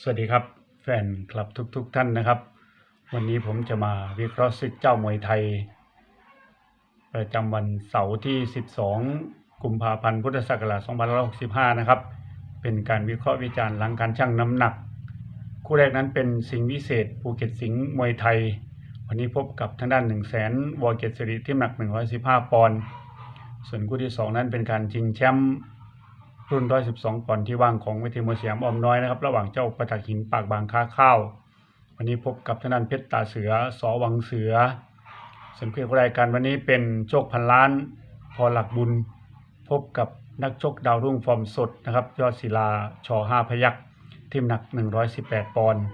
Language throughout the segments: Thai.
สวัสดีครับ แฟนคลับทุกๆทท่านนะครับ วันนี้ผมจะมาวิเคราะห์ศึกเจ้ามวยไทย ประจำวันเสาร์ที่ 12 กุมภาพันธ์พุทธศักราช2565 นะครับ เป็นการวิเคราะห์วิจารณ์หลังการชั่งน้ำหนัก คู่แรกนั้นเป็นสิงห์วิเศษภูเก็ตสิงห์มวยไทย วันนี้พบกับทางด้าน 1 0 0 0 0แสนวอเกตสิริที่น้ำหนัก 115 ปอนด์ส่วนคู่ที่ 2 นั้นเป็นการชิงแชมป์ รุ่น 112ปอนด์ที่ว่างของเวทีมวยสยามออมน้อยนะครับ ระหว่างเจ้าประตักหินปากบางค้าข้าว วันนี้พบกับทางด้านเพชรตาเสือสอวังเสือส่วนคู่รายการวันนี้เป็นโชคพันล้าน พอหลักบุญ พบกับนักชกดาวรุ่งฟอร์มสดนะครับยอดศิลาชอห้าพยักทีมหนัก 118 ปอนด์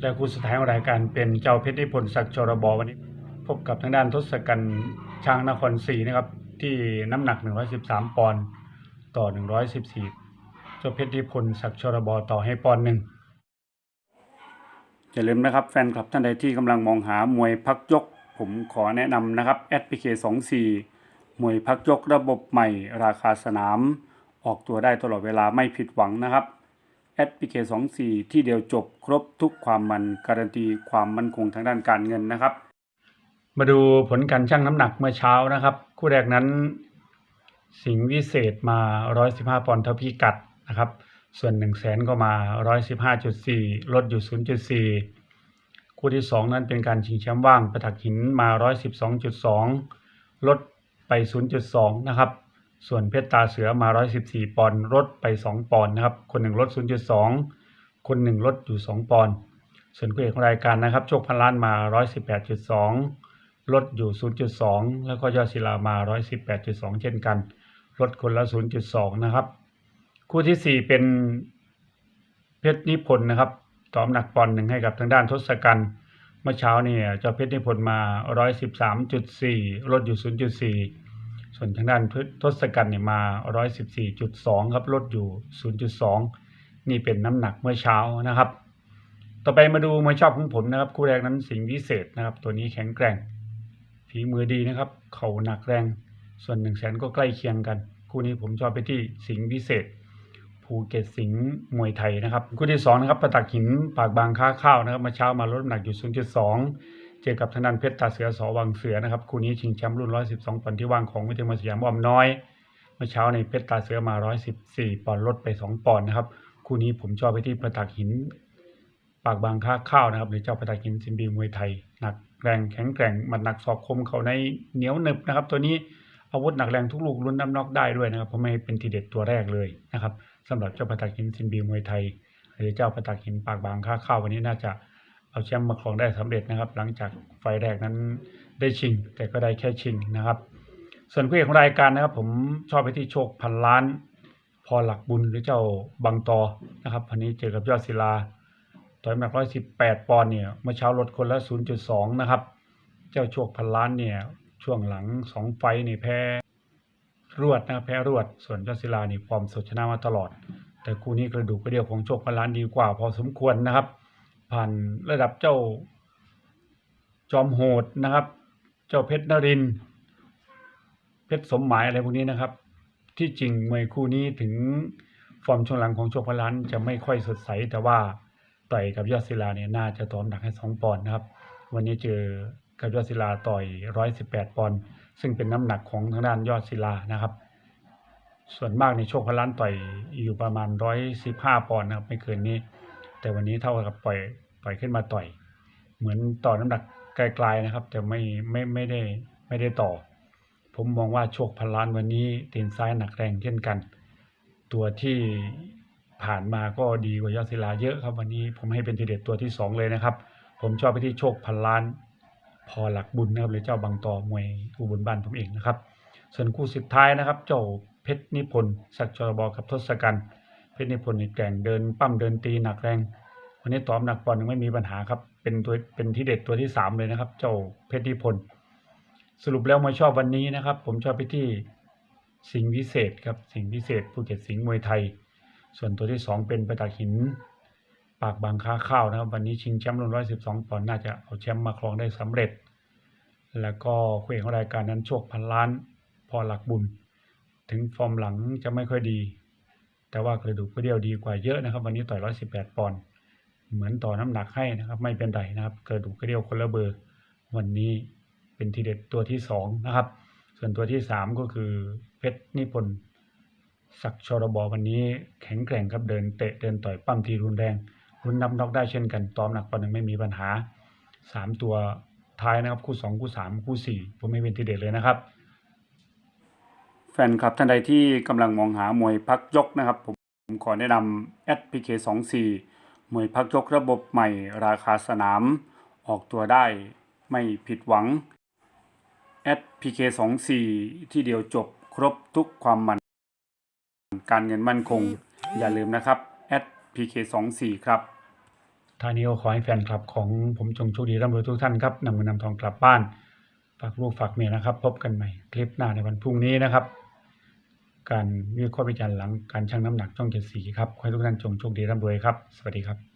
และคู่สุดท้ายของรายการเป็นเจ้าเพชรนิพนธ์ศักดิ์ชรบวันนี้ พบกับทางด้านทศกัณฐ์ช้างนครศรีนะครับที่น้ำหนัก 113 ปอนด์ ต่อ 114เจ้าเพชรนิพนธ์ศักดิ์ชรบต่อให้ปอนด์หนึ่งอย่าลืมนะครับแฟนคลับท่านใดที่กำลังมองหามวยพักยก ผมขอแนะนำนะครับ SPK 24มวยพักยกระบบใหม่ราคาสนาม ออกตัวได้ตลอดเวลาไม่ผิดหวังนะครับ SPK 24ที่เดียวจบครบทุกความมันการันตีความมั่นคงทางด้านการเงินนะครับ มาดูผลการชั่งน้ำหนักเมื่อเช้านะครับ คู่แรกนั้น สิงห์วิเศษมา 115 ปอนด์เท่าพิกัดนะครับ ส่วน 1 0 0 0 0แสนก็มา 115.4 ลดอยู่ 0.4 คู่ที่ 2 นั้นเป็นการชิงแชมป์ว่างประถักหินมา 112.2 ลดไป 0.2 นะครับ ส่วนเพชรตาเสือมา 114 ปอนด์ลดไป 2 ปอนด์นะครับ คนหนึ่งลด 0.2 คนหนึ่งลดอยู่ 2 ปอนด์ส่วนคู่เอกของรายการนะครับโชคพันล้านมา 118.2 ลดอยู่ 0.2 แล้วก็ยอดศิลามา 118.2 เช่นกัน ลดคนละ 0.2 นะครับ คู่ที่ 4 เป็นเพชรนิพนธ์นะครับต่อน้ำหนักปอนด์หนึ่งให้กับทางด้านทศกัณฐ์เมื่อเช้าเนี่ยเจ้าเพชรนิพนธ์มา 113.4 ลดอยู่ 0.4 ส่วนทางด้านทศกัณฐ์เนี่ยมา 114.2 ครับ ลดอยู่ 0.2 นี่เป็นน้ำหนักเมื่อเช้านะครับ ต่อไปมาดูมวยชอบของผมนะครับ คู่แรกนั้นสิงห์วิเศษนะครับ ตัวนี้แข็งแกร่ง ฝีมือดีนะครับ เข่าหนักแรง ส่วนหนึ่งแสนก็ใกล้เคียงกัน คู่นี้ผมชอบไปที่สิงห์วิเศษ ภูเก็ตสิงห์มวยไทยนะครับ คู่ที่สองนะครับประตักหินปากบางค้าข้าวนะครับมื่อเช้ามาลดน้ำหนักอยู่ 0.2 เจอกับทางด้านเพชรตาเสือสอวังเสือนะครับ คู่นี้ชิงแชมป์รุ่น 112ปอนด์ที่ว่างของวิทยาลัยสยามอ้อมน้อย เมื่อเช้าในเพชรตาเสือมา 114 ปอนด์ลดไป 2 ปอนด์นะครับ คู่นี้ผมชอบไปที่ประตักหินปากบางค้าข้าวนะครับหรือเจ้าประตักหินซิมบีมวยไทยหนัก แรงแข็งแกร่งมันหนักศอกคมเขาในเหนียวหนึบนะครับ ตัวนี้อาวุธหนักแรงทุกลูกลุ้นน้ำนอกได้ด้วยนะครับเพราะไม่เป็นทีเด็ดตัวแรกเลยนะครับสำหรับเจ้าประตักหินซิมบีมวยไทย หรือเจ้าประตักหินปากบางค้าข้าววันนี้น่าจะเอาแชมป์มาครองได้สำเร็จนะครับ หลังจากไฟแรกนั้นได้ชิง แต่ก็ได้แค่ชิงนะครับ ส่วนคู่เอกของรายการนะครับ ผมชอบไปที่โชคพันล้าน พอหลักบุญหรือเจ้าบางตอนะครับวันนี้เจอกับยอดศิลา ต่อยหนักร้อยสิบแปดปอนด์เนี่ยเมื่อเช้าลดคนละศูนย์จุดสองนะครับ เจ้าโชคพันล้านเนี่ยช่วงหลังสองไฟนี่แพ้รวดนะครับแพ้รวด ส่วนยอดศิลานี่ฟอร์มสดชนะมาตลอด แต่คู่นี้กระดูกกระเดี่ยวของโชคพันล้านดีกว่า พอสมควรนะครับ ผ่านระดับเจ้าจอมโหดนะครับ เจ้าเพชรนรินเพชรสมหมายอะไรพวกนี้นะครับ ที่จริงมวยคู่นี้ถึงฟอร์มช่วงหลังของโชคพันล้านจะไม่ค่อยสดใสแต่ว่า ต่อยกับยอดศิลาเนี่ยน่าจะตอมหนักให้สองปอนด์นะครับ วันนี้เจอกับยอดศิลาต่อยร้อยสิบแปดปอนด์ซึ่งเป็นน้ำหนักของทางด้านยอดศิลานะครับ ส่วนมากในโชคพันล้านต่อยอยู่ประมาณร้อยสิบห้าปอนด์นะครับไม่เกินนี้ แต่วันนี้เท่ากับปล่อยปล่อยขึ้นมาต่อย เหมือนต่อน้ำหนักไกลๆนะครับ แต่ไม่ไม่ไม่ได้ไม่ได้ต่อ ผมมองว่าโชคพันล้านวันนี้ตีนซ้ายหนักแรงเช่นกัน ตัวที่ ผ่านมาก็ดีกว่ายอดศิลาเยอะครับ วันนี้ผมให้เป็นทีเด็ดตัวที่สองเลยนะครับ ผมชอบไปที่โชคพันล้าน พอหลักบุญนะครับหรือเจ้าบางตอมวยอุบลบ้านผมเองนะครับ ส่วนคู่สุดท้ายนะครับ เจ้าเพชรนิพนธ์ศักดิ์ชรบกับทศกัณฐ์เพชรนิพนธ์นี่แก่งเดินปั้มเดินตีหนักแรง วันนี้ตอมหนักปอนด์ยังไม่มีปัญหาครับเป็นตัวเป็นที่เด็ดตัวที่สามเลยนะครับ เจ้าเพชรนิพนธ์สรุปแล้วมวยชอบวันนี้นะครับ ผมชอบไปที่สิงห์วิเศษครับสิงห์วิเศษภูเก็ตสิงห์มวยไทย ส่วนตัวที่สองเป็นประตักหิน ปากบางค้าข้าวนะครับ วันนี้ชิงแชมป์รุ่นร้อยสิบสองปอนด์น่าจะเอาแชมป์มาครองได้สำเร็จ แล้วก็คู่เอกของรายการนั้นโชคพันล้านพอหลักบุญ ถึงฟอร์มหลังจะไม่ค่อยดี แต่ว่ากระดูกกระเดี่ยวดีกว่าเยอะนะครับ วันนี้ต่อย118ปอนด์เหมือนต่อน้ำหนักให้นะครับ ไม่เป็นไรนะครับ กระดูกกระเดี่ยวคนละเบอร์ วันนี้เป็นทีเด็ดตัวที่สองนะครับ ส่วนตัวที่สามก็คือเพชรนิพนธ์ ศักชรบวันนี้แข็งแกร่งครับเดินเตะเดินต่อยปั้มทีรุนแรงรุนนับน็อกได้เช่นกันตอมหนักปอนด์หนึ่งไม่มีปัญหาสามตัวท้ายนะครับคู่สองคู่สามคู่สี่ผมไม่เป็นทีเด็ดเลยนะครับ แฟนคลับท่านใดที่กำลังมองหามวยพักยกนะครับ ผมขอแนะนำ SPK 2 4มวยพักยกระบบใหม่ราคาสนาม ออกตัวได้ไม่ผิดหวัง SPK 2 4ที่เดียวจบครบทุกความมัน การเงินมั่นคง อย่าลืมนะครับ SPK 2 4 ครับท่านี้ก็ขอให้แฟนคลับของผมจงโชคดีร่ำรวยทุกท่านครับนำเงินนำทองกลับบ้าน ฝากลูกฝากเมียนะครับ พบกันใหม่คลิปหน้าในวันพรุ่งนี้นะครับ การวิเคราะห์วิจารณ์หลังการชั่งน้ำหนักช่องเจ็ดสีครับขอให้ทุกท่านจงโชคดีร่ำรวยครับ สวัสดีครับ